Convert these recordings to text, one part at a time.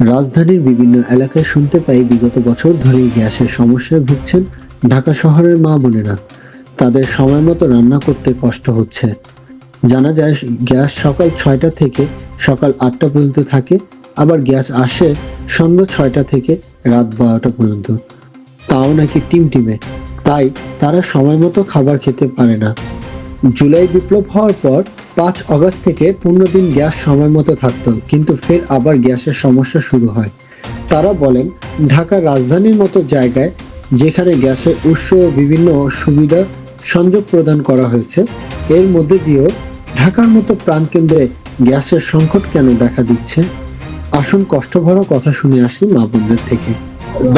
রাজধানীর বিভিন্ন এলাকায় শুনতে পাই বিগত বছর ধরেই গ্যাসের সমস্যায় ভুগছেন ঢাকা শহরের মা বোনেরা। তাদের সময় মতো রান্না করতে কষ্ট হচ্ছে। জানা যায়, গ্যাস সকাল ছয়টা থেকে সকাল আটটা পর্যন্ত থাকে, আবার গ্যাস আসে সন্ধ্যা ছয়টা থেকে রাত বারোটা পর্যন্ত। তাও নাকি টিম টিমে তাই তারা সময় মতো খাবার খেতে পারে না। জুলাই বিপ্লব হওয়ার পর পাঁচ অগস্ট থেকে পনেরো দিন গ্যাস সময় মতো থাকতো, কিন্তু ফের আবার গ্যাসের সমস্যা শুরু হয়। তারা বলেন, ঢাকার রাজধানীর মতো জায়গায় যেখানে গ্যাসের উৎস ও বিভিন্ন সুবিধা সংযোগ প্রদান করা হয়েছে, এর মধ্যে দিয়েও ঢাকার মতো প্রাণকেন্দ্রে গ্যাসের সংকট কেন দেখা দিচ্ছে? আসুন কষ্টভরা কথা শুনে আসি মা বোনদের থেকে।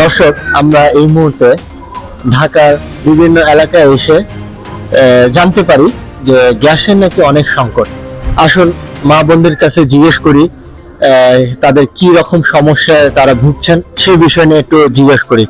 দর্শক, আমরা এই মুহূর্তে ঢাকার বিভিন্ন এলাকায় এসে জানতে পারি যে গ্যাসের নাকি অনেক সংকট। আসুন মা বোনদের কাছে জিজ্ঞেস করি তাদের কি রকম সমস্যায় তারা ভুগছেন সেই বিষয় নিয়ে একটু জিজ্ঞেস করি।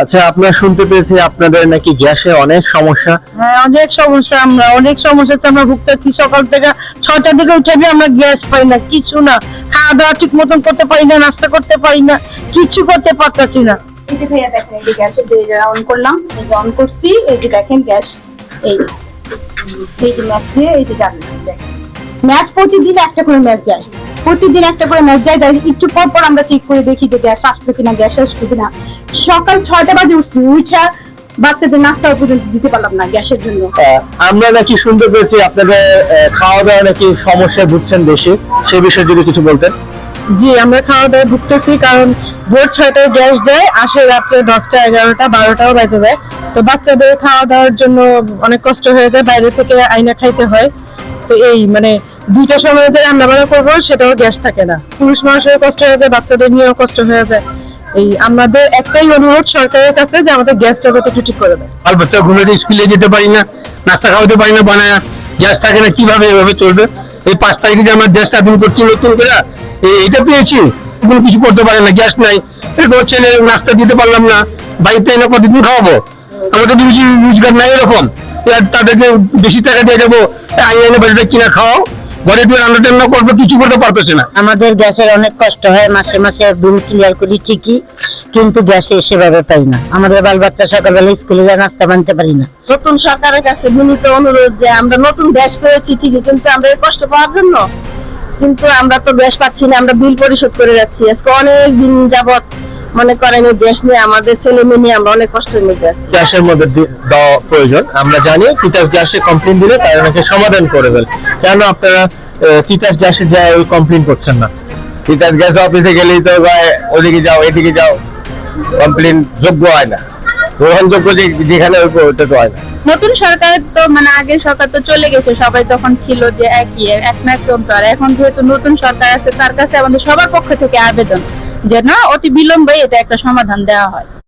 আচ্ছা আপনারা শুনতে পেয়েছি আপনাদের নাকি গ্যাসে অনেক সমস্যা। হ্যাঁ অনেক সমস্যা আমরা অনেক সমস্যাতে আমরা ভুগতেছি। সকাল থেকে ছয়টা দিকে উঠে গিয়ে আমরা গ্যাস পাই না কিছু না। খাওয়া দাওয়া ঠিক মতন করতে পারি না নাস্তা করতে পারি না কিছু করতে পারতাছি না। এই যে ভাইয়া দেখেন এই যে গ্যাসের অন করলাম এই যে অন করছি এই যে দেখেন গ্যাস এই এই যে ম্যাচ দিয়ে এই যে যাবে। ম্যাচ প্রতিদিন একটা করে ম্যাচ যায়। প্রতিদিন একটা করে ম্যাচ যায় তাই একটু পর পর আমরা চেক করে দেখি যে গ্যাস কিনা গ্যাস কিনা। সকাল ছয়টা বাজে উঠছি উঠা বাচ্চাদের নাস্তা পর্যন্ত দিতে পারলাম না গ্যাসের জন্য। আমরা নাকি শুনতে পেয়েছি আপনাদের খাওয়া দাওয়া নাকি সমস্যায় ভুগছেন বেশি সে বিষয়ে যদি কিছু বলতেন। জি আমরা খাওয়া দাওয়া ভুগতেছি কারণ ভোর ছয়টায় গ্যাস যায় আসে রাত্রে দশটা এগারোটা বারোটাও বেজে যায়। তো বাচ্চাদের খাওয়া দাওয়ার জন্য অনেক কষ্ট হয়ে যায়, বাইরে থেকে আইনা খাইতে হয়। তো এই মানে দুইটার সময় যে রান্না বান্না করব, সেটাও গ্যাস থাকে না। পুরুষ মানুষের কষ্ট হয়ে যায়, বাচ্চাদের নিয়েও কষ্ট হয়ে যায়। এই আমাদের একটাই অনুরোধ সরকারের কাছে যে আমাদের গ্যাসটা যাতে ঠিক করে দেয়। আর বাচ্চা ঘুরে স্কুলে যেতে পারি না, নাস্তা খাওয়াতে পারি না, বানায় গ্যাস থাকে না, কীভাবে এভাবে চলবে? এই পাঁচ তারিখে যে আমার গ্যাস স্থাপন করছি নতুন করে এ- এটা পেয়েছি। কোনো কিছু করতে পারে না, গ্যাস নাই। এরকম ছেলে নাস্তা দিতে পারলাম না, বাড়িতে এনে কতদিন খাওয়াবো? আমাদের বেশি রোজগার নাই এরকম। তাদেরকে বেশি টাকা দিয়ে যাব আইনে বাড়িতে কিনা খাওয়াও ঘরে একটু রান্না টান্না করব কিছু করতে পারতেছে না। আমাদের গ্যাসের অনেক কষ্ট হয় মাসে মাসে বিল ক্লিয়ার করি ঠিকই কিন্তু গ্যাসে সেভাবে পাই না। আমাদের বাল বাচ্চা সকালবেলা স্কুলে যায় নাস্তা বানতে পারি না। নতুন সরকারের কাছে বিনীত অনুরোধ যে আমরা নতুন গ্যাস পেয়েছি ঠিকই কিন্তু আমরা এই কষ্ট পাওয়ার জন্য। কিন্তু আমরা তো গ্যাস পাচ্ছি না আমরা বিল পরিশোধ করে যাচ্ছি। আজকে অনেক দিন যাবত মনে করেন এই গ্যাস নিয়ে আমাদের ছেলে মেয়ে নিয়ে আমরা অনেক কষ্টের মধ্যে আছি। গ্যাসের মধ্যে দেওয়া প্রয়োজন। আমরা জানি তিতাস গ্যাসে কমপ্লেন দিলে তারা নাকি সমাধান করে দেন কেন আপনারা তিতাস গ্যাসে যায় ওই কমপ্লেন করছেন না? তিতাস গ্যাস অফিসে গেলেই তো ভাই ওদিকে যাও এদিকে যাও কমপ্লেন যোগ্য হয় না। গ্রহণযোগ্য যেখানে ওটা তো হয় না। নতুন সরকার তো মানে আগের সরকার তো চলে গেছে সবাই তখন ছিল যে একই এক না এখন যেহেতু নতুন সরকার আছে তার কাছে আমাদের সবার পক্ষ থেকে আবেদন। যে না অতি বিলম্বে এটা একটা সমাধান দেওয়া হয়।